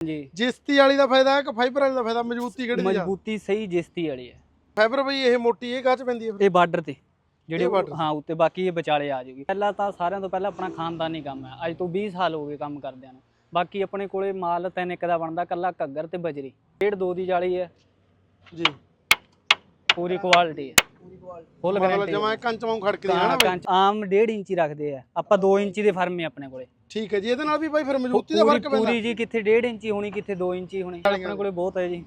ਜੀ ਜਿਸਤੀ ਵਾਲੀ ਦਾ ਫਾਇਦਾ ਹੈ ਕਿ ਫਾਈਬਰ ਵਾਲੀ ਦਾ ਫਾਇਦਾ? ਮਜ਼ਬੂਤੀ ਕਿਹੜੀ ਦੀ ਮਜ਼ਬੂਤੀ ਸਹੀ ਜਿਸਤੀ ਵਾਲੀ ਹੈ। ਫਾਈਬਰ ਬਈ ਇਹ ਮੋਟੀ ਇਹ ਕਾਚ ਪੈਂਦੀ ਹੈ ਫਿਰ? ਇਹ ਬਾਰਡਰ ਤੇ। ਜਿਹੜੇ ਇਹ border ਹਾਂ ਉੱਤੇ ਬਾਕੀ ਇਹ ਵਿਚਾਲੇ ਆ ਜੂਗੀ ਪਹਿਲਾਂ ਤਾਂ ਸਾਰਿਆਂ ਤੋਂ ਪਹਿਲਾਂ ਆਪਣਾ ਖਾਨਦਾਨੀ ਕੰਮ ਹੈ। ਅੱਜ ਤੋਂ 20 ਸਾਲ ਹੋ ਗਏ ਕੰਮ ਕਰਦਿਆਂ ਨੂੰ। ਬਾਕੀ ਆਪਣੇ ਕੋਲੇ ਮਾਲ ਤਿੰਨ ਇੱਕ ਦਾ ਬਣਦਾ ਕੱਲਾ ਘੱਗਰ ਤੇ ਬਜਰੀ। ਡੇਢ ਦੋ ਦੀ ਜਾਲੀ ਹੈ। ਜੀ। ਪੂਰੀ ਕੁਆਲਿਟੀ ਹੈ। ਫੁੱਲ ਮਤਲਬ ਗਾਰੰਟੀ ਜਮਾ ਕੰਚ ਵਾਂਗ ਖੜਕਦੀ ਹੈ ਨਾ ਬਈ? ਆਮ 1.5 ਇੰਚੀ ਰੱਖਦੇ ਆ। ਆਪਾਂ 2 ਇੰਚੀ ਦੇ ਫਰਮ ਆਪਣੇ ਕੋਲੇ। ਠੀਕ ਹੈ ਜੀ ਇਹਦੇ ਨਾਲ ਵੀ ਬਾਈ ਫਿਰ ਮਜ਼ਬੂਤੀ ਦਾ ਫ਼ਰਕ ਪੈਂਦਾ। ਪੂਰੀ ਜੀ ਕਿੱਥੇ 1.5 ਇੰਚੀ ਹੋਣੀ ਕਿੱਥੇ 2 ਇੰਚੀ ਹੋਣੀ ਆਪਣੇ ਕੋਲੇ ਬਹੁਤ ਹੈ ਜੀ।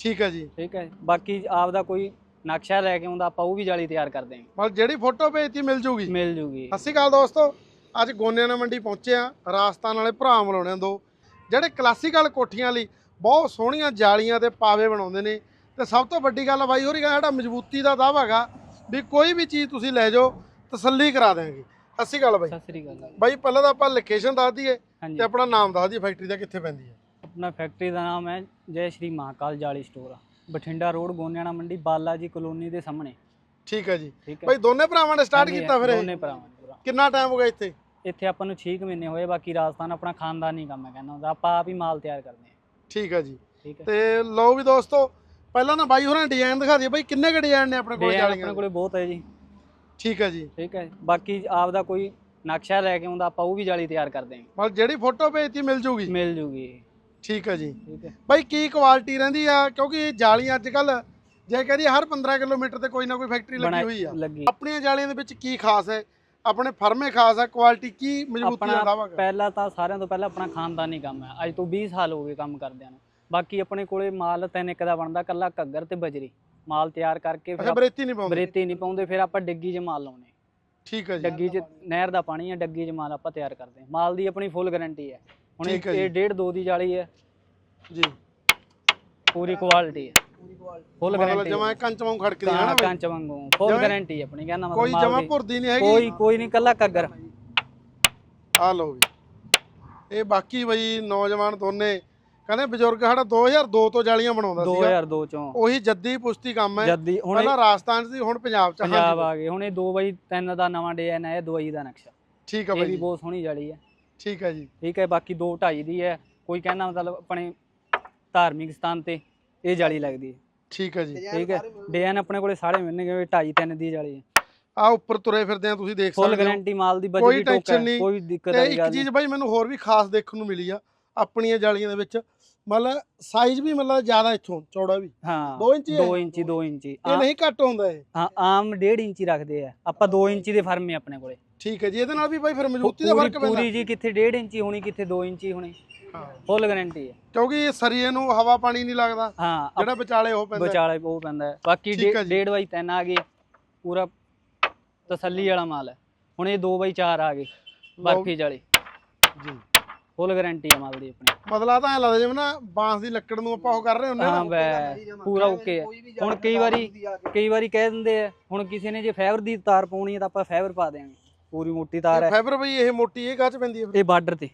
ਠੀਕ ਹੈ ਜੀ। ਠੀਕ ਹੈ ਬਾਕੀ ਆਪ ਦਾ ਕੋਈ ਨਕਸ਼ਾ ਲੈ ਕੇ ਆਉਂਦਾ ਆਪਾਂ ਉਹ ਵੀ ਜਾਲੀ ਤਿਆਰ ਕਰ ਦੇਵਾਂਗੇ ਮਤਲਬ ਜਿਹੜੀ ਫੋਟੋ ਭੇਜਤੀ ਮਿਲ ਜੂਗੀ। ਮਿਲ ਜੂਗੀ। ਸਤਿ ਸ਼੍ਰੀ ਅਕਾਲ ਦੋਸਤੋ ਅੱਜ ਗੋਨਿਆਣਾ ਮੰਡੀ ਪਹੁੰਚੇ ਆ ਰਾਜਸਥਾਨ ਵਾਲੇ ਭਰਾ ਮਿਲਾਉਣੇ ਦੋ। ਜਿਹੜੇ ਕਲਾਸੀਕਲ ਕੋਠੀਆਂ ਲਈ ਬਹੁਤ ਸੋਹਣੀਆਂ ਜਾਲੀਆਂ ਤੇ ਪਾਵੇ ਬਣਾਉਂਦੇ ਨੇ ਤੇ ਸਭ ਤੋਂ ਵੱਡੀ ਗੱਲ ਬਾਈ ਹੋਰੀ ਜਿਹੜਾ ਮਜ਼ਬੂਤੀ ਦਾ ਦਾਅਵਾ ਹੈਗਾ ਵੀ ਕੋਈ ਵੀ ਚੀਜ਼ ਤੁਸੀਂ ਲੈ ਜਾਓ ਤਸੱਲੀ ਕਰਾ ਦੇਣਗੇ ਸਤਿ ਸ਼੍ਰੀ ਅਕਾਲ ਬਾਈ। ਸਤਿ ਸ੍ਰੀ ਅਕਾਲ ਬਾਈ ਪਹਿਲਾਂ ਤਾਂ ਆਪਾਂ ਲੋਕੇਸ਼ਨ ਦੱਸ ਦਈਏ ਹਾਂਜੀ। ਤੇ ਆਪਣਾ ਨਾਮ ਦੱਸ ਦਈਏ ਫੈਕਟਰੀ ਦਾ ਕਿੱਥੇ ਪੈਂਦੀ ਹੈ। ਆਪਣਾ ਫੈਕਟਰੀ ਦਾ ਨਾਮ ਹੈ ਜੈ ਸ਼੍ਰੀ ਮਹਾਕਾਲ ਜਾਲੀ ਸਟੋਰ ਬਠਿੰਡਾ ਰੋਡ ਗੋਨਿਆਣਾ ਮੰਡੀ ਬਾਲਾ ਜੀ ਕਲੋਨੀ ਦੇ ਸਾਹਮਣੇ। ਠੀਕ ਹੈ ਜੀ। ਠੀਕ ਹੈ। ਬਾਈ ਦੋਨੇ ਭਰਾਵਾਂ ਨੇ ਸਟਾਰਟ ਹਾਂਜੀ, ਕੀਤਾ ਫਿਰ ਇਹ? ਦੋਨੇ ਭਰਾਵਾਂ ਨੇ ਪੂਰਾ। ਕਿੰਨਾ ਟਾਈਮ ਹੋ ਗਿਆ ਇੱਥੇ? ਇੱਥੇ ਆਪਾਂ ਨੂੰ 6 ਮਹੀਨੇ ਹੋਏ ਬਾਕੀ ਰਾਜਸਥਾਨ ਆਪਣਾ ਖਾਨਦਾਨੀ ਕੰਮ ਹੈ ਕਹਿੰਦਾ ਹੁੰਦਾ। ਆਪਾਂ ਆਪ ਹੀ ਮਾਲ ਤਿਆਰ ਕਰਦੇ ਹਾਂ। ਠੀਕ ਹੈ ਜੀ। ਠੀਕ ਹੈ। ਤੇ ਲਓ ਵੀ ਦੋਸਤੋ ਪਹਿਲਾਂ ਨਾ ਬਾਈ ਹੋਰਾਂ ਡਿਜ਼ਾਈਨ ਦਿਖਾ ਦਈਏ। ਬਾਈ ਕਿੰਨੇ ਕੁ ਡਿਜ਼ਾਈਨ ਨੇ ਆਪਣੇ ਕੋਲ ਡਿਜ਼ਾਈਨ ਜਾਲੀਆਂ ਆਪਣੇ? ਕੋਲੇ ਬਹੁਤ ਹੈ ਜੀ। ਠੀਕ ਹੈ ਜੀ। ਠੀਕ ਹੈ ਬਾਕੀ ਆਪ ਦਾ ਕੋਈ ਨਕਸ਼ਾ ਲੈ ਕੇ ਆਉਂਦਾ ਆਪਾਂ ਉਹ ਵੀ ਜਾਲੀ ਤਿਆਰ ਕਰ ਦੇਵਾਂਗੇ ਮਤਲਬ ਜਿਹੜੀ ਫੋਟੋ ਭੇਜਤੀ ਮਿਲ ਜੂਗੀ? ਮਿਲ ਜੂਗੀ। ਠੀਕ ਹੈ ਜੀ। ਠੀਕ ਹੈ। ਬਾਈ ਕੀ ਕੁਆਲਿਟੀ ਰਹਿੰਦੀ ਆ? ਕਿਉਂਕਿ ਜਾਲੀਆਂ ਅੱਜ ਕੱਲ ਜੇ ਕਹਦੀ ਹਰ 15 ਕਿਲੋਮੀਟਰ ਤੇ ਕੋਈ ਨਾ ਕੋਈ ਫੈਕਟਰੀ ਲੱਗੀ ਹੋਈ ਆ। ਆਪਣੀਆਂ ਜਾਲੀਆਂ ਦੇ ਵਿੱਚ ਕੀ ਖਾਸ ਹੈ? ਆਪਣੇ ਫਰਮੇ ਖਾਸ ਹੈ ਕੁਆਲਿਟੀ ਕੀ ਮਜ਼ਬੂਤੀ ਦਾ ਦਾਵਾ ਪਹਿਲਾਂ ਤਾਂ ਸਾਰਿਆਂ ਤੋਂ ਪਹਿਲਾਂ ਆਪਣਾ ਖਾਨਦਾਨੀ ਕੰਮ ਹੈ। ਅੱਜ ਤੋਂ 20 ਸਾਲ ਹੋ ਗਏ ਕੰਮ ਕਰਦਿਆਂ ਨੂੰ। ਬਾਕੀ ਆਪਣੇ ਕੋਲੇ ਮਾਲ ਤਿੰਨ ਇੱਕ ਦਾ ਬਣਦਾ ਕੱਲਾ ਘੱਗਰ ਤੇ ਬਜਰੀ। ਮਾਲ ਤਿਆਰ ਕਰਕੇ ਫਿਰ ਅੱਛਾ ਬਰੇਤੀ ਨਹੀਂ ਪਾਉਂਦੇ? ਬਰੇਤੀ ਨਹੀਂ ਪਾਉਂਦੇ ਫਿਰ ਆਪਾਂ ਡੱਗੀ 'ਚ ਮਾਲ ਲਾਉਨੇ ਠੀਕ ਹੈ ਜੀ। ਡੱਗੀ 'ਚ ਨਹਿਰ ਦਾ ਪਾਣੀ ਹੈ ਡੱਗੀ 'ਚ ਮਾਲ ਆਪਾਂ ਤਿਆਰ ਕਰਦੇ ਹਾਂ। ਮਾਲ ਦੀ ਆਪਣੀ ਫੁੱਲ ਗਾਰੰਟੀ ਹੈ। ਹੁਣ ਠੀਕ ਹੈ ਇਹ ਡੇਢ ਦੋ ਦੀ ਜਾਲੀ ਹੈ। ਜੀ। ਪੂਰੀ ਕੁਆਲਿਟੀ ਹੈ। ਫੁੱਲ ਮਤਲਬ ਗਾਰੰਟੀ ਜਮਾ ਕੰਚ ਵਾਂਗ ਖੜਕਦੀ ਹੈ ਨਾ ਬਈ? ਕੰਚ ਵਾਂਗੂ। ਫੁੱਲ ਜਿਵੇਂ ਗਾਰੰਟੀ ਆਪਣੀ ਕਹਿੰਦਾ ਮਤਲਬ ਕੋਈ ਮਾਲ ਜਮਾ ਦੀ। ਭੁਰਦੀ ਨਹੀਂ ਹੈਗੀ। ਕੋਈ ਕੋਈ ਨਹੀਂ ਕੱਲਾ ਘੱਗਰ। ਆ ਲਓ ਵੀ ਇਹ ਬਾਕੀ ਬਈ ਨੌਜਵਾਨ ਦੋਨੇ ਕਹਿੰਦੇ ਬਜ਼ੁਰਗ ਸਾਡਾ 2002 ਤੋਂ ਜਾਲੀਆਂ ਬਣਾਉਂਦਾ ਸੀਗਾ। 2002 ਚੋਂ। ਉਹੀ ਜੱਦੀ ਪੁਸ਼ਤੀ ਕੰਮ ਹੈ। ਜੱਦੀ ਹੁਣ ਇਹ ਪਹਿਲਾਂ ਰਾਜਸਥਾਨ ਸੀ ਹੁਣ ਪੰਜਾਬ 'ਚ ਪੰਜਾਬ ਆ ਗਏ। ਹੁਣ ਇਹ 2 ਬਾਈ 3 ਦਾ ਨਵਾਂ ਡਿਜ਼ਾਈਨ ਹੈ ਇਹ ਦਵਾਈ ਦਾ ਨਕਸ਼ਾ। ਠੀਕ ਹੈ ਇਹ ਬਾਈ ਵੀ ਜੀ, ਬਹੁਤ ਸੋਹਣੀ ਜਾਲੀ ਹੈ। ਠੀਕ ਹੈ ਜੀ। ਠੀਕ ਹੈ ਬਾਕੀ 2 2.5 ਦੀ ਹੈ। ਕੋਈ ਕਹਿੰਦਾ ਮਤਲਬ ਆਪਣੇ ਧਾਰਮਿਕ ਸਥਾਨ ਤੇ ਇਹ ਜਾਲੀ ਲੱਗਦੀ ਹੈ। ਠੀਕ ਹੈ ਜੀ। ਠੀਕ ਹੈ। ਡਿਜ਼ਾਈਨ ਆਪਣੇ ਕੋਲੇ ਸਾਰੇ ਮਿਲਣਗੇ 2.5 3 ਦੀ ਜਾਲੀ ਹੈ। ਆ ਉੱਪਰ ਤੁਰੇ ਫਿਰਦੇ ਆ ਤੁਸੀਂ ਦੇਖ ਫੁੱਲ ਸਕਦੇ ਹੋ। ਗਾਰੰਟੀ ਮਾਲ ਦੀ ਕੋਈ ਬਜਰੀ ਟੋਕਾ tension ਹੈ, ਨਹੀਂ। ਕੋਈ ਦਿੱਕਤ ਵਾਲੀ ਇੱਕ ਚੀਜ਼ ਨਹੀਂ। ਬਾਈ ਮੈਨੂੰ ਹੋਰ ਵੀ ਖਾਸ ਦੇਖਣ ਨੂੰ ਮਿਲੀ ਆ ਆਪਣੀਆਂ ਜਾਲੀਆਂ ਦੇ ਵਿੱਚ। ਮਤਲਬ ਸਾਈਜ਼ ਵੀ ਮਤਲਬ ਜ਼ਿਆਦਾ ਇੱਥੋਂ ਚੌੜਾ ਵੀ। ਹਾਂ 2 ਇੰਚੀ ਹੈ? 2 ਇੰਚੀ 2 ਇੰਚੀ। ਇਹ ਨਹੀਂ ਘੱਟ ਹੁੰਦਾ ਇਹ। ਹਾਂ ਆਮ 1.5 ਇੰਚੀ ਰੱਖਦੇ ਆ। ਆਪਾਂ 2 ਇੰਚੀ ਦੇ ਫਰਮ ਹੈ ਆਪਣੇ ਕੋਲੇ। ਠੀਕ ਹੈ ਜੀ ਇਹਦੇ ਨਾਲ ਵੀ ਬਾਈ ਫਿਰ ਮਜ਼ਬੂਤੀ ਦਾ ਫ਼ਰਕ ਪੈਂਦਾ। ਪੂਰੀ ਜੀ ਕਿੱਥੇ 1.5 ਇੰਚੀ ਹੋਣੀ ਕਿੱਥੇ 2 ਇੰਚੀ ਹੋਣੀ। ਹਾਂ। ਫੁੱਲ ਗਾਰੰਟੀ ਹੈ ਕਿਉਂਕਿ ਇਹ ਸਰੀਏ ਨੂੰ ਹਵਾ ਪਾਣੀ ਨਹੀਂ ਲੱਗਦਾ। ਹਾਂ ਜਿਹੜਾ ਵਿਚਾਲੇ ਉਹ ਪੈਂਦਾ। ਵਿਚਾਲੇ ਉਹ ਪੈਂਦਾ। ਬਾਕੀ। 1.5 ਬਾਈ 3 ਆ ਗਏ। ਪੂਰਾ ਤਸੱਲੀ ਵਾਲਾ ਮਾਲ ਹੈ। ਹੁਣ ਇਹ 2 ਬਾਈ 4 ਆ ਗਏ। ਬਰਫੀ ਜਾਲੀ ਜੀ। ਫੁੱਲ ਗਾਰੰਟੀ ਹੈ ਮਾਲ ਦੀ ਆਪਣੀ। ਮਤਲਬ ਆ ਤਾਂ ਐ ਲੱਗਦਾ ਜਿਵੇਂ ਨਾ ਬਾਂਸ ਦੀ ਲੱਕੜ ਨੂੰ ਆਪਾਂ ਉਹ ਕਰ ਰਹੇ ਹੁੰਦੇ ਆ ਹਾਂ ਨਾ ਬੈ ਪੂਰਾ ਓਕੇ ਹੈ ਹੁਣ ਕਈ ਵਾਰੀ ਕਈ ਵਾਰੀ ਕਹਿ ਦਿੰਦੇ ਆ ਹੁਣ ਕਿਸੇ ਨੇ ਜੇ ਫਾਈਬਰ ਦੀ ਤਾਰ ਪਾਉਣੀ ਹੈ ਤਾਂ ਆਪਾਂ ਫਾਈਬਰ ਪਾ ਦੇਵਾਂਗੇ। ਪੂਰੀ ਮੋਟੀ ਤਾਰ ਹੈ ਫਾਈਬਰ ਬਈ ਇਹ ਮੋਟੀ ਇਹ ਕਾਚ ਪੈਂਦੀ ਹੈ ਫਿਰ? ਇਹ ਬਾਰਡਰ ਤੇ।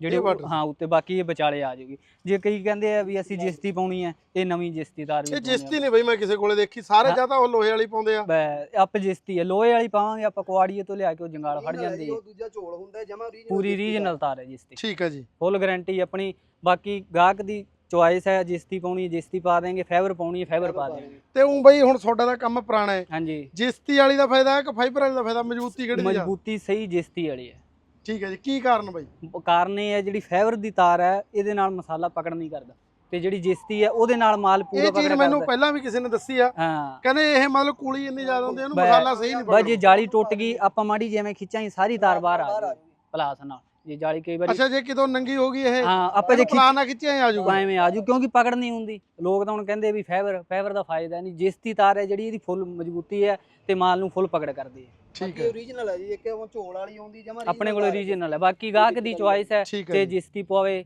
ਜਿਹੜੇ ਹਾਂ ਉੱਤੇ ਬਾਕੀ ਇਹ ਵਿਚਾਲੇ ਆ ਜਾਊਗੀ। ਜੇ ਕਈ ਕਹਿੰਦੇ ਆ ਵੀ ਅਸੀਂ ਜਿਸਤੀ ਪਾਉਣੀ ਹੈ ਇਹ ਨਵੀਂ ਜਿਸਤੀ ਤਾਰ ਵੀ ਇਹ। ਜਿਸਤੀ ਨਹੀਂ ਬਈ ਮੈਂ ਕਿਸੇ ਕੋਲੇ ਦੇਖੀ। ਸਾਰੇ ਜਾਂ ਤਾਂ ਉਹ ਲੋਹੇ ਵਾਲੀ ਪਾਉਂਦੇ ਆ। ਬੈ ਆਪ ਜਿਸਤੀ ਹੈ ਲੋਹੇ ਵਾਲੀ ਪਾਵਾਂਗੇ ਆਪਾਂ ਕੁਆੜੀਏ ਤੋਂ ਲਿਆ ਕੇ ਉਹ ਜੰਗਾਲ ਫੜ ਜਾਂਦੀ ਹੈ ਉਹ ਦੂਜਾ ਝੋਲ ਹੁੰਦਾ ਜਮਾ ਰੀਜਨਲ ਪੂਰੀ ਰੀਜਨਲ ਤਾਰ ਹੈ ਜਿਸਤੀ। ਠੀਕ ਹੈ ਜੀ। ਫੁੱਲ ਗਾਰੰਟੀ ਆਪਣੀ ਬਾਕੀ ਗਾਹਕ ਦੀ ਚੁਆਇਸ ਹੈ ਜਿਸਤੀ ਪਾਉਣੀ ਹੈ ਜਿਸਤੀ ਪਾ ਦੇਂਗੇ ਫਾਈਬਰ ਪਾਉਣੀ ਹੈ ਫਾਈਬਰ ਪਾ ਦੇਂਗੇ ਤੇ ਉਹ ਬਈ ਹੁਣ ਤੁਹਾਡਾ ਦਾ ਕੰਮ ਪੁਰਾਣਾ ਹੈ। ਹਾਂਜੀ। ਜਿਸਤੀ ਵਾਲੀ ਦਾ ਫਾਇਦਾ ਹੈ ਕਿ ਫਾਈਬਰ ਵਾਲੀ ਦਾ ਫਾਇਦਾ? ਮਜ਼ਬੂਤੀ ਕਿਹੜੀ ਜ਼ਿਆਦਾ? ਮਜ਼ਬੂਤੀ ਸਹੀ ਜਿਸਤੀ ਵਾਲੀ ਹੈ ਠੀਕ ਹੈ ਜੀ ਕੀ ਕਾਰਨ ਬਈ? ਕਾਰਨ ਇਹ ਹੈ ਜਿਹੜੀ ਫਾਈਬਰ ਦੀ ਤਾਰ ਹੈ ਇਹਦੇ ਨਾਲ ਮਸਾਲਾ ਪਕੜ ਨਹੀਂ ਕਰਦਾ। ਤੇ ਜਿਹੜੀ ਜਿਸਤੀ ਹੈ ਉਹਦੇ ਨਾਲ ਮਾਲ ਪੂਰਾ ਪਕੜ ਕਰਦਾ ਮੈਨੂੰ ਪਹਿਲਾਂ ਵੀ ਕਿਸੇ ਨੇ ਦੱਸੀ ਆ। ਕਹਿੰਦੇ ਇਹ ਮਤਲਬ ਕੂਲੀ ਇੰਨੀ ਜ਼ਿਆਦਾ ਹੁੰਦੀ ਇਹਨੂੰ ਮਸਾਲਾ ਸਹੀ ਨਹੀਂ ਬਸ ਜੇ ਪਕੜਦਾ ਜਾਲੀ ਟੁੱਟ ਗਈ ਆਪਾਂ ਮਾੜੀ ਜਿਵੇਂ ਖਿੱਚਾਂਗੇ ਸਾਰੀ ਤਾਰ ਬਾਹਰ ਆ ਜਾਊਗੀ ਪਲਾਸ ਨਾਲ। ਜੇ ਜਾਲੀ ਕਈ ਵਾਰੀ ਅੱਛਾ ਜੇ ਕਿਤੋਂ ਨੰਗੀ ਹੋ ਗਈ ਇਹ ਹਾਂ ਆਪਾਂ ਜੇ ਨਾ ਖਿੱਚਿਆ ਆ ਜਾਊਗਾ। ਐਵੇਂ ਆਜੂ ਕਿਉਂਕਿ ਪਕੜ ਨਹੀਂ ਹੁੰਦੀ। ਲੋਕ ਤਾਂ ਹੁਣ ਕਹਿੰਦੇ ਵੀ ਫਾਈਬਰ ਫਾਈਬਰ ਦਾ ਫਾਇਦਾ ਨਹੀਂ। ਜਿਸਤੀ ਤਾਰ ਹੈ ਜਿਹੜੀ ਇਹਦੀ ਫੁੱਲ ਮਜ਼ਬੂਤੀ ਹੈ ਤੇ ਮਾਲ ਨੂੰ ਫੁੱਲ ਪਕੜ ਕਰਦੀ ਹੈ। ਠੀਕ ਹੈ। ਓਰੀਜਨਲ ਹੈ ਜੀ ਇੱਕ ਉਹ ਝੋਲ ਵਾਲੀ ਆਉਂਦੀ ਜਮਾ ਆਪਣੇ ਕੋਲ ਰੀਜਨਲ ਹੈ। ਬਾਕੀ ਗਾਹਕ ਦੀ ਚੁਆਇਸ ਹੈ ਤੇ ਜੀ। ਜਿਸਤੀ ਪਵਾਵੇ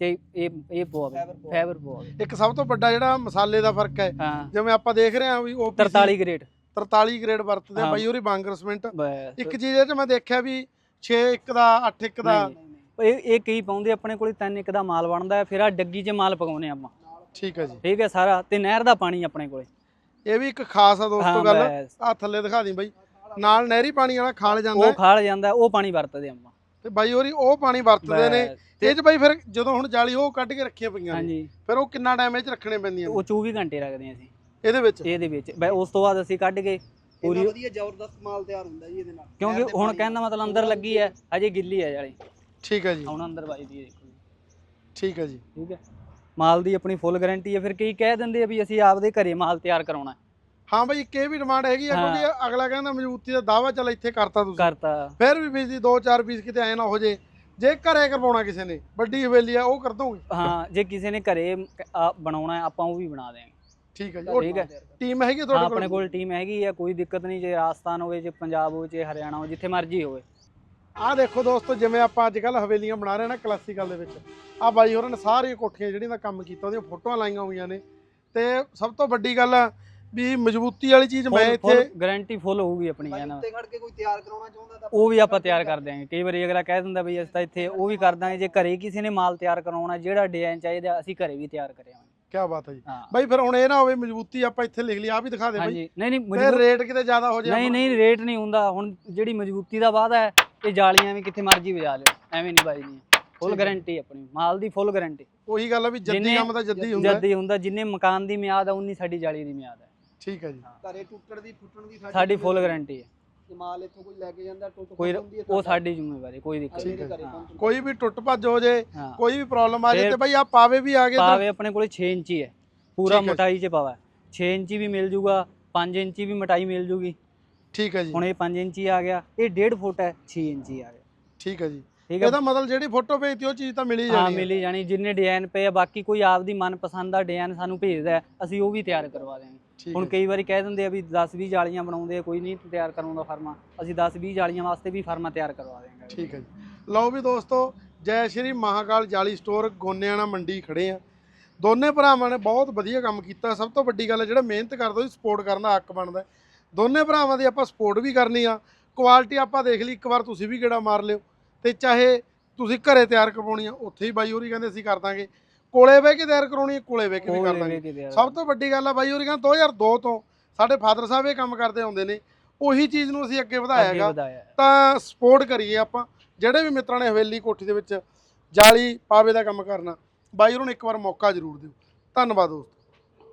ਤੇ ਇਹ ਇਹ ਪਵਾਵੇ Fiber ਪਵਾਵੇ। ਇੱਕ ਸਭ ਤੋਂ ਵੱਡਾ ਜਿਹੜਾ ਮਸਾਲੇ ਦਾ ਫ਼ਰਕ ਹੈ ਜਿਵੇਂ ਆਪਾਂ ਦੇਖ ਰਹੇ ਹਾਂ ਵੀ ਉਹ 43 ਗ੍ਰੇਡ। 43 ਗ੍ਰੇਡ ਵਰਤਦੇ ਆ। ਬਾਈ ਉਹਰੀ ਬਾਂਗਰ ਸਿਮੈਂਟ ਇੱਕ ਚੀਜ਼ ਇਹ ਚ ਮੈਂ ਦੇਖਿਆ ਵੀ 6 1 ਦਾ 8 1 ਦਾ। ਇਹ ਇਹ ਕਈ ਪਾਉਂਦੇ ਆਪਣੇ ਕੋਲੇ ਤਿੰਨ ਇੱਕ ਦਾ ਮਾਲ ਬਣਦਾ ਹੈ ਫਿਰ ਆ ਡੱਗੀ 'ਚ ਮਾਲ ਪਕਾਉਨੇ ਆਪਾਂ। ਠੀਕ ਹੈ ਜੀ। ਠੀਕ ਹੈ ਸਾਰਾ ਤੇ ਨਹਿਰ ਦਾ ਪਾਣੀ ਆਪਣੇ ਕੋਲੇ। ਇਹ ਵੀ ਇੱਕ ਖਾਸ ਆ ਦੋਸਤੋ ਗੱਲ। ਆ ਥੱਲੇ ਦਿਖਾ ਦੀ ਬਾਈ। ਨਾਲ ਨਹਿਰੀ ਪਾਣੀ ਵਾਲਾ ਖਾਲ ਜਾਂਦਾ ਉਹ ਹੈ। ਖਾਲ ਜਾਂਦਾ ਉਹ ਪਾਣੀ ਵਰਤਦੇ ਆਪਾਂ। ਤੇ ਬਾਈ ਹੋਰੀ ਉਹ ਪਾਣੀ ਵਰਤਦੇ ਨੇ। ਇਹ ਚ ਬਾਈ ਫਿਰ ਜਦੋਂ ਹੁਣ ਜਾਲੀ ਉਹ ਕੱਢ ਕੇ ਰੱਖੀਆਂ ਪਈਆਂ ਨੇ ਹਾਂਜੀ। ਫਿਰ ਉਹ ਕਿੰਨਾ ਟਾਈਮ ਇਹ ਚ ਰੱਖਣੇ ਪੈਂਦੀਆਂ ਨੇ? ਉਹ 24 ਘੰਟੇ ਰੱਖਦੇ ਹਾਂ ਅਸੀਂ। ਇਹਦੇ ਵਿੱਚ? ਇਹਦੇ ਵਿੱਚ। ਬਈ ਉਸ ਤੋਂ ਬਾਅਦ ਅਸੀਂ ਕੱਢ ਕੇ ਪੂਰੀ ਵਧੀਆ ਜ਼ਬਰਦਸਤ ਮਾਲ ਤਿਆਰ ਹੁੰਦਾ ਜੀ ਇਹਦੇ ਨਾਲ। ਕਿਉਂਕਿ ਹੁਣ ਪਾਣੀ ਕਹਿਣ ਦਾ ਮਤਲਬ ਅੰਦਰ ਲੱਗੀ ਹੈ ਅਜੇ ਗਿੱਲੀ ਹੈ ਜਾਲੀ। ਠੀਕ ਹੈ ਜੀ। ਹੁਣ ਅੰਦਰ ਵੱਜਦੀ ਹੈ ਦੇਖੋ ਜੀ, ਠੀਕ ਹੈ ਜੀ। ਠੀਕ ਹੈ। ਮਾਲ ਦੀ ਆਪਣੀ ਫੁੱਲ ਗਾਰੰਟੀ ਹੈ। ਫਿਰ ਕਈ ਕਹਿ ਦਿੰਦੇ ਆ ਵੀ ਅਸੀਂ ਆਪਦੇ ਘਰੇ ਮਾਲ ਤਿਆਰ ਕਰਾਉਣਾ ਹੈ। ਹਾਂ ਬਾਈ ਇੱਕ ਇਹ ਵੀ ਡਿਮਾਂਡ ਹੈਗੀ ਆ ਹਾਂ। ਕਿਉਂਕਿ ਅਗਲਾ ਕਹਿੰਦਾ ਮਜ਼ਬੂਤੀ ਦਾ ਦਾਵਾ ਚੱਲ ਇੱਥੇ ਕਰਤਾ ਤੁਸੀਂ। ਕਰਤਾ। ਫਿਰ ਵੀ ਬਿਜਲੀ 2-4 ਪੀਸ ਕਿਤੇ ਐ ਨਾ ਹੋ ਜੇ। ਜੇ ਘਰੇ ਕਰਵਾਉਣਾ ਕਿਸੇ ਨੇ ਵੱਡੀ ਹਵੇਲੀ ਆ ਉਹ ਕਰ ਦੋਗੇ? ਹਾਂ ਜੇ ਕਿਸੇ ਨੇ ਘਰੇ ਆ ਬਣਾਉਣਾ ਹੈ ਆਪਾਂ ਉਹ ਵੀ ਬਣਾ ਦੇਵਾਂਗੇ। ਠੀਕ ਹੈ ਜੀ ਠੀਕ ਹੈ। ਟੀਮ ਹੈਗੀ ਆ ਹਾਂ ਤੁਹਾਡੇ ਆਪਣੇ ਕੋਲ ਕੋਲ ਟੀਮ ਹੈਗੀ ਆ ਕੋਈ ਦਿੱਕਤ ਨਹੀਂ ਜੇ ਰਾਜਸਥਾਨ ਹੋਵੇ ਜੇ ਪੰਜਾਬ ਹੋਵੇ ਜੇ ਹਰਿਆਣਾ ਹੋਵੇ ਜਿੱਥੇ ਮਰਜ਼ੀ ਹੋਵੇ। ਆਹ ਦੇਖੋ ਦੋਸਤੋ ਜਿਵੇਂ ਆਪਾਂ ਅੱਜ ਕੱਲ ਹਵੇਲੀਆਂ ਬਣਾ ਰਹੇ ਨਾ ਕਲਾਸੀਕਲ ਦੇ ਵਿੱਚ। ਆ ਬਾਈ ਹੋਰਾਂ ਨੇ ਸਾਰੀਆਂ ਕੋਠੀਆਂ ਜਿਹੜੀਆਂ ਦਾ ਕੰਮ ਕੀਤਾ ਉਹਦੀਆਂ ਫੋਟੋਆਂ ਲਾਈਆਂ ਹੋਈਆਂ ਨੇ। ਤੇ ਸਭ ਤੋਂ ਵੱਡੀ ਗੱਲ ਆ ਵੀ ਮਜ਼ਬੂਤੀ ਵਾਲੀ ਚੀਜ਼ ਮੈਂ ਇੱਥੇ ਗਾਰੰਟੀ ਫੁੱਲ ਹੋਊਗੀ ਆਪਣੀ ਇਹਨਾਂ ਉੱਤੇ ਖੜ ਕੇ ਕੋਈ ਤਿਆਰ ਕਰਾਉਣਾ ਚਾਹੁੰਦਾ ਤਾਂ ਉਹ ਵੀ ਆਪਾਂ ਤਿਆਰ ਕਰ ਦਿਆਂਗੇ। ਕਈ ਵਾਰੀ ਅਗਲਾ ਕਹਿ ਦਿੰਦਾ ਬਈ ਅਸੀਂ ਤਾਂ ਇੱਥੇ ਉਹ ਵੀ ਕਰ ਦਾਂਗੇ ਜੇ ਘਰੇ ਕਿਸੇ ਨੇ ਮਾਲ ਤਿਆਰ ਕਰਾਉਣਾ ਜਿਹੜਾ ਡਿਜ਼ਾਈਨ ਚਾਹੀਦਾ ਅਸੀਂ ਘਰੇ ਵੀ ਤਿਆਰ ਕਰਿਆਵਾਂਗੇ ਕੀ ਬਾਤ ਹੈ ਜੀ। ਬਾਈ ਫਿਰ ਹੁਣ ਇਹ ਨਾ ਹੋਵੇ ਮਜ਼ਬੂਤੀ ਆਪਾਂ ਇੱਥੇ ਲਿਖ ਲਈ ਆ ਵੀ ਦਿਖਾ ਦੇ ਬਾਈ। ਹਾਂਜੀ। ਨਹੀਂ ਨਹੀਂ ਮਜ਼ਬੂਤ ਰੇਟ ਕਿਤੇ ਜ਼ਿਆਦਾ ਹੋ ਜਾਏ ਨਹੀਂ ਨਹੀਂ ਰੇਟ ਨਹੀਂ ਹੁੰਦਾ। ਹੁਣ ਜਿਹੜੀ ਮਜ਼ਬੂਤੀ ਦਾ ਵਾਅਦਾ ਹੈ ਇਹ ਜਾਲੀਆਂ ਵੀ ਕਿੱਥੇ ਮਰਜ਼ੀ ਵਜਾ ਲਿਓ। ਐਵੇਂ ਨਹੀਂ ਬਾਈ ਨਹੀਂ ਫੁੱਲ। ਗਾਰੰਟੀ ਆਪਣੀ। ਮਾਲ ਦੀ ਫੁੱਲ ਗਾਰੰਟੀ ਉਹੀ ਗੱਲ ਆ ਵੀ ਜੱਦੀ ਕੰਮ ਤਾਂ ਜੱਦੀ ਹੁੰਦਾ। ਜਦ ਹੁੰਦਾ ਜਿੰਨੇ ਮਕਾਨ ਦੀ ਮਿਆਦ ਆ ਉਨੀ ਸਾਡੀ ਜਾਲੀ ਦੀ ਮਿਆਦ ਹੈ। ਠੀਕ ਹੈ ਜੀ। ਘਰੇ ਟੁੱਟਣ ਦੀ ਫੁੱਟਣ ਦੀ ਸਾਡੀ ਫੁੱਲ ਗਾਰੰਟੀ ਹੈ। ਮਾਲ ਇੱਥੋਂ ਕੋਈ ਲੈ ਕੇ ਜਾਂਦਾ ਟੁੱਟ ਕੋਈ ਫੁੱਟ ਹੁੰਦੀ ਹੈ ਉਹ ਸਾਡੀ ਜ਼ਿੰਮੇਵਾਰੀ ਕੋਈ ਦਿੱਕਤ ਨਹੀਂ ਹੈ। ਕੋਈ ਵੀ ਟੁੱਟ ਭੱਜ ਹੋ ਜੇ ਹਾਂ। ਕੋਈ ਵੀ ਪ੍ਰੋਬਲਮ ਆ ਜੇ ਫਿਰ- ਤੇ ਬਾਈ ਆ ਪਾਵੇ ਵੀ ਆ ਗਏ ਤਾਂ ਪਾਵੇ ਆਪਣੇ ਕੋਲੇ 6 ਇੰਚੀ ਹੈ। ਪੂਰਾ ਠੀਕ ਹੈ। ਮੋਟਾਈ 'ਚ ਪਾਵਾ। 6 ਇੰਚੀ ਵੀ ਮਿਲ ਜੂਗਾ 5 ਇੰਚੀ ਵੀ ਮੋਟਾਈ ਮਿਲ ਜੂਗੀ। ਠੀਕ ਹੈ ਜੀ। ਹੁਣ ਇਹ 5 ਇੰਚੀ ਆ ਗਿਆ ਇਹ 1.5 ਫੁੱਟ ਹੈ 6 ਇੰਚੀ ਆ ਗਿਆ। ਠੀਕ ਹੈ ਜੀ। ਠੀਕ ਹੈ। ਇਹਦਾ ਮਤਲਬ ਜਿਹੜੀ ਫੋਟੋ ਭੇਜਤੀ ਉਹ ਚੀਜ਼ ਤਾਂ ਮਿਲ ਹੀ ਜਾਣੀ ਹੈ। ਮਿਲੀ ਜਾਣੀ ਜਿੰਨੇ ਡਿਜ਼ਾਈਨ ਪਏ ਆ ਬਾਕੀ ਕੋਈ ਆਪਦੀ ਮਨਪਸੰਦ ਦਾ ਡਿਜ਼ਾਈਨ ਸਾਨੂੰ ਭੇਜਦਾ ਹੈ, ਅਸੀਂ ਉਹ ਵੀ ਤਿਆਰ ਕਰਵਾ ਦਿਆਂਗੇ। ਹੁਣ ਕਈ ਵਾਰੀ ਕਹਿ ਦਿੰਦੇ ਆ ਵੀ 10 20 ਜਾਲੀਆਂ ਬਣਾਉਂਦੇ ਆ ਕੋਈ ਨਹੀਂ ਤਿਆਰ ਕਰਾਉਂਦਾ ਫਰਮਾ। ਅਸੀਂ 10 20 ਜਾਲੀਆਂ ਵਾਸਤੇ ਵੀ ਫਰਮਾ ਤਿਆਰ ਕਰਵਾ ਦਿਆਂਗੇ। ਠੀਕ ਹੈ ਜੀ। ਲਓ ਵੀ ਦੋਸਤੋ ਜੈ ਸ਼੍ਰੀ ਮਹਾਕਾਲ ਜਾਲੀ ਸਟੋਰ ਗੋਨਿਆਣਾ ਮੰਡੀ ਖੜੇ ਆ। ਦੋਨੇ ਭਰਾਵਾਂ ਨੇ ਬਹੁਤ ਵਧੀਆ ਕੰਮ ਕੀਤਾ। ਸਭ ਤੋਂ ਵੱਡੀ ਗੱਲ ਹੈ ਜਿਹੜਾ ਮਿਹਨਤ ਕਰਦਾ ਉਹਦੀ ਸਪੋਰਟ ਕਰਨ ਦਾ ਹੱਕ ਬਣਦਾ। ਦੋਨੇ ਭਰਾਵਾਂ ਦੀ ਆਪਾਂ ਸਪੋਰਟ ਵੀ ਕਰਨੀ ਆ। ਕੁਆਲਿਟੀ ਆਪਾਂ ਦੇਖ ਲਈ ਇੱਕ ਵਾਰ ਤੁਸੀਂ ਵੀ ਗੇੜਾ ਮਾਰ ਲਿਓ। ਤੇ ਚਾਹੇ ਤੁਸੀਂ ਘਰੇ ਤਿਆਰ ਕਰਵਾਉਣੀ ਆ ਉੱਥੇ ਹੀ ਬਾਈ ਹੋਰੀ ਕਹਿੰਦੇ ਅਸੀਂ ਕਰ ਦਾਂਗੇ। ਕੋਲੇ ਬਹਿ ਕੇ ਤਿਆਰ ਕਰਾਉਣੀ ਆ ਕੋਲੇ ਬਹਿ ਕੇ ਵੀ ਕਰ ਦਾਂਗੇ ਸਭ ਤੋਂ ਵੱਡੀ ਗੱਲ ਆ ਬਾਈ ਹੋਰੀ ਕਹਿੰਦੇ 2002 ਤੋਂ ਸਾਡੇ ਫਾਦਰ ਸਾਹਿਬ ਇਹ ਕੰਮ ਕਰਦੇ ਆਉਂਦੇ ਨੇ ਉਹੀ ਚੀਜ਼ ਨੂੰ ਅਸੀਂ ਅੱਗੇ ਵਧਾਇਆ ਅੱਗੇ ਹੈਗਾ। ਵਧਾਇਆ। ਹੈ। ਤਾਂ ਸਪੋਰਟ ਕਰੀਏ ਆਪਾਂ ਜਿਹੜੇ ਵੀ ਮਿੱਤਰਾਂ ਨੇ ਹਵੇਲੀ ਕੋਠੀ ਦੇ ਵਿੱਚ ਜਾਲੀ ਪਾਵੇ ਦਾ ਕੰਮ ਕਰਨਾ ਬਾਈ ਉਹਨਾਂ ਨੂੰ ਇੱਕ ਵਾਰ ਮੌਕਾ ਜ਼ਰੂਰ ਦਿਓ। ਧੰਨਵਾਦ ਦੋਸਤੋ।